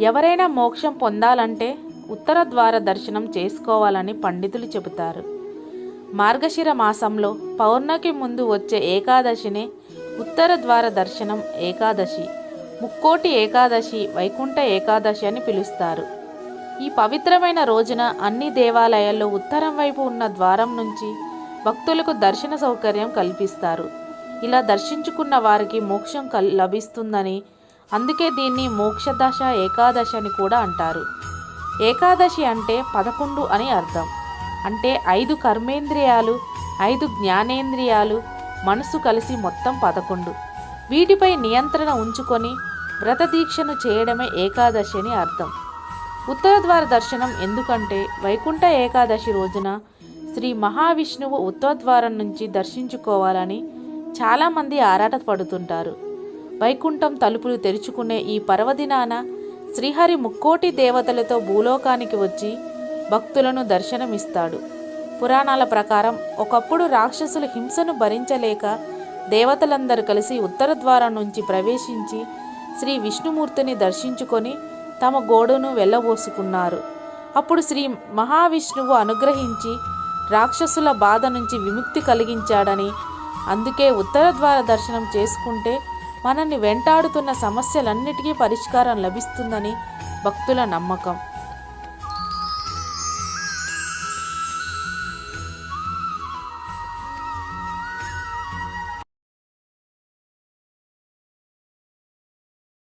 ఎవరైనా మోక్షం పొందాలంటే ఉత్తర ద్వార దర్శనం చేసుకోవాలని పండితులు చెబుతారు. మార్గశిర మాసంలో పౌర్ణకి ముందు వచ్చే ఏకాదశినే ఉత్తర ద్వార దర్శనం ఏకాదశి ముక్కోటి ఏకాదశి వైకుంఠ ఏకాదశి అని పిలుస్తారు. ఈ పవిత్రమైన రోజున అన్ని దేవాలయాల్లో ఉత్తరం వైపు ఉన్న ద్వారం నుంచి భక్తులకు దర్శన సౌకర్యం కల్పిస్తారు. ఇలా దర్శించుకున్న వారికి మోక్షం కల్ లభిస్తుందని అందుకే దీన్ని మోక్షదశ ఏకాదశి అని కూడా అంటారు. ఏకాదశి అంటే పదకొండు అని అర్థం. అంటే ఐదు కర్మేంద్రియాలు ఐదు జ్ఞానేంద్రియాలు మనసు కలిసి మొత్తం పదకొండు. వీటిపై నియంత్రణ ఉంచుకొని వ్రతదీక్షను చేయడమే ఏకాదశి అని అర్థం. ఉత్తర ద్వార దర్శనం ఎందుకంటే వైకుంఠ ఏకాదశి రోజున శ్రీ మహావిష్ణువు ఉత్తరద్వారం నుంచి దర్శించుకోవాలని చాలామంది ఆరాటపడుతుంటారు. వైకుంఠం తలుపులు తెరుచుకునే ఈ పర్వదినాన శ్రీహరి ముక్కోటి దేవతలతో భూలోకానికి వచ్చి భక్తులను దర్శనమిస్తాడు. పురాణాల ప్రకారం ఒకప్పుడు రాక్షసుల హింసను భరించలేక దేవతలందరూ కలిసి ఉత్తర ద్వారం నుంచి ప్రవేశించి శ్రీ విష్ణుమూర్తిని దర్శించుకొని తమ గోడును వెళ్ళబోసుకున్నారు. అప్పుడు శ్రీ మహావిష్ణువు అనుగ్రహించి రాక్షసుల బాధ నుంచి విముక్తి కలిగించాడని అందుకే ఉత్తర ద్వార దర్శనం చేసుకుంటే మనల్ని వెంటాడుతున్న సమస్యలన్నిటికీ పరిష్కారం లభిస్తుందని భక్తుల నమ్మకం.